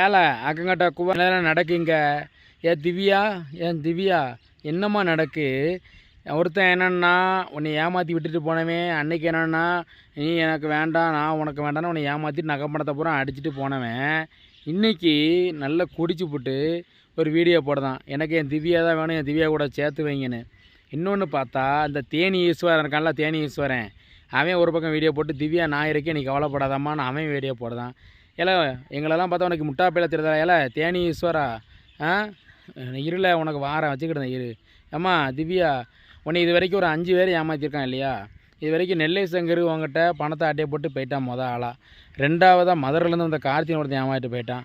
ஏல அக்கங்கட்ட குவா நடக்குங்க? ஏ திவ்யா ஏன் திவ்யா என்னம்மா நடக்கு? ஒருத்தன் என்னன்னா உன்னை ஏமாற்றி விட்டுட்டு போனவன் அன்னைக்கு என்னன்னா நீ எனக்கு வேண்டாம் நான் உனக்கு வேண்டாம்னு உன்னை ஏமாற்றிட்டு நகைப்பணத்தை பூரா அடிச்சிட்டு போனவன். இன்னைக்கு நல்லா குடிச்சு போட்டு ஒரு வீடியோ போடுதான். எனக்கு என் திவ்யா தான் வேணும் என் திவ்யா கூட சேர்த்து வைங்கன்னு. இன்னொன்று பார்த்தா இந்த தேனி ஈஸ்வரன் இருக்கான்ல தேனி ஈஸ்வரன். அவன் ஒரு பக்கம் வீடியோ போட்டு திவ்யா நான் இருக்கேன் நீ கவலைப்படாதாம்மான்னு அவன் வீடியோ போடுதான். ஏல எங்களெல்லாம் பார்த்தா உனக்கு முட்டா பேல தெரியுதா ஏல தேனி ஈஸ்வரா? ஆ? இருல உனக்கு வாரம் வச்சுக்கிட்டேன் இரு. ஏம்மா திவ்யா உன்னை இது வரைக்கும் ஒரு அஞ்சு பேர் ஏமாற்றிருக்கான் இல்லையா? இது வரைக்கும் நெல்லை சங்கர் உங்ககிட்ட பணத்தை அட்டையை போட்டு போயிட்டான் மொதல் ஆளாக ரெண்டாவதாக மதுரிலேருந்து வந்த கார்த்திகன் ஒருத்தன் ஏமாற்றிட்டு போயிட்டான்.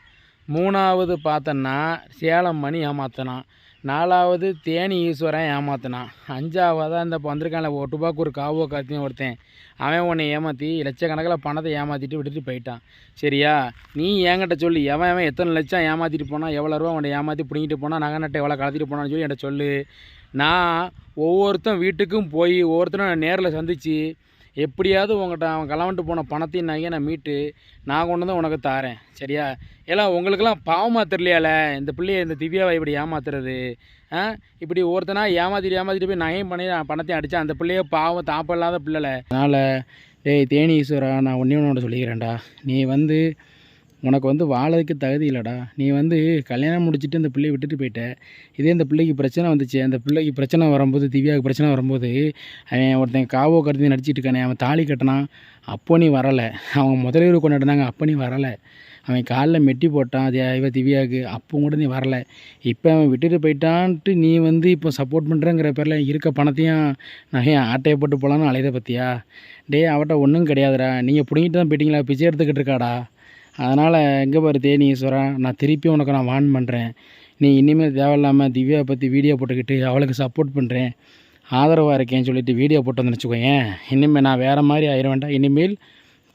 மூணாவது பார்த்தன்னா சேலம் மணி ஏமாத்தினான். நாலாவது தேனி ஈஸ்வரன் ஏமாத்தினான். அஞ்சாவதாக இந்த இப்போ வந்திருக்கான்ல ஒரு ரூபாய்க்கு ஒரு காவோ கார்த்திகன் ஒருத்தன். அவன் உன்னை ஏமாற்றி லட்சக்கணக்கில் பணத்தை ஏமாற்றிட்டு விட்டுட்டு போயிட்டான். சரியா? நீ என்கிட்ட சொல்லி எவன் எவன் எத்தனை லட்சம் ஏமாற்றிட்டு போனால் எவ்வளோ ரூபா உன்னை ஏமாற்றி பிடிங்கிட்டு போனால் நகை நட்டை எவ்வளோ கலத்திட்டு போனான்னு சொல்லி என்கிட்ட சொல்லு. நான் ஒவ்வொருத்தன் வீட்டுக்கும் போய் ஒவ்வொருத்தரும் நேரில் சந்தித்து எப்படியாவது உங்கள்கிட்ட அவன் கலவன்ட்டு போன பணத்தையும் நகையை நான் மீட்டு நான் கொண்டு வந்து உனக்கு தாரேன். சரியா? எல்லாம் உங்களுக்கெல்லாம் பாவமாக தெரியலையால இந்த பிள்ளைய இந்த திவ்யாவை இப்படி ஏமாத்துறது? ஆ? இப்படி ஒருத்தனா ஏமாத்திட்டு ஏமாத்திட்டு போய் நகையும் பண்ணி பணத்தையும் அடித்தா அந்த பிள்ளைய பாவம் தாப்பம் இல்லாத பிள்ளைல அதனால் டேய் தேனி ஈஸ்வரா நான் ஒன்றே ஒன்று சொல்லிக்கிறேன்டா. நீ வந்து உனக்கு வந்து வாழறதுக்கு தகுதி இல்லைடா. நீ வந்து கல்யாணம் முடிச்சுட்டு இந்த பிள்ளையை விட்டுட்டு போயிட்ட. இதே இந்த பிள்ளைக்கு பிரச்சனை வந்துச்சு. அந்த பிள்ளைக்கு பிரச்சனை வரும்போது திவ்யாவுக்கு பிரச்சனை வரும்போது அவன் ஒருத்தன் காவோ கருதி நடிச்சிட்டு இருக்கானே அவன் தாலி கட்டினான் அப்போ நீ வரலை. அவங்க முதலீடு கொண்டாடினாங்க அப்போ நீ வரலை. அவன் காலில் மெட்டி போட்டான் இவ திவ்யாவுக்கு அப்போ கூட நீ வரலை. இப்போ அவன் விட்டுட்டு போயிட்டான்ட்டு நீ வந்து இப்போ சப்போர்ட் பண்ணுறங்கிற பேரில் இருக்க பணத்தையும் நகையை ஆட்டையை போட்டு போகலான்னு அலையதை பற்றியா டேய் அவட்ட ஒன்றும் கிடையாதுடா. நீங்கள் பிடிங்கிட்டு தான் போயிட்டீங்களா? பிச்சை எடுத்துக்கிட்டு இருக்காடா. அதனால் எங்கே பாரு தேனி ஈஸ்வரன் நான் திருப்பி உனக்கு நான் வார்ன் பண்ணுறேன் நீ இனிமேல் தேவையில்லாமல் திவ்யாவை பற்றி வீடியோ போட்டுக்கிட்டு அவளுக்கு சப்போர்ட் பண்ணுறேன் ஆதரவாக இருக்கேன்னு சொல்லிட்டு வீடியோ போட்டு வந்து வச்சுக்கோயேன் இனிமேல் நான் வேறு மாதிரி ஆயிட வேண்டாம். இனிமேல்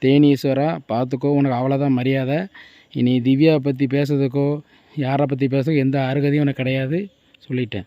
தேனி ஈஸ்வரா பார்த்துக்கோ உனக்கு அவ்வளோதான் மரியாதை. இனி திவ்யாவை பற்றி பேசுறதுக்கோ யாரை பற்றி பேசுறதுக்கோ எந்த அருகதையும் உனக்கு கிடையாது சொல்லிட்டேன்.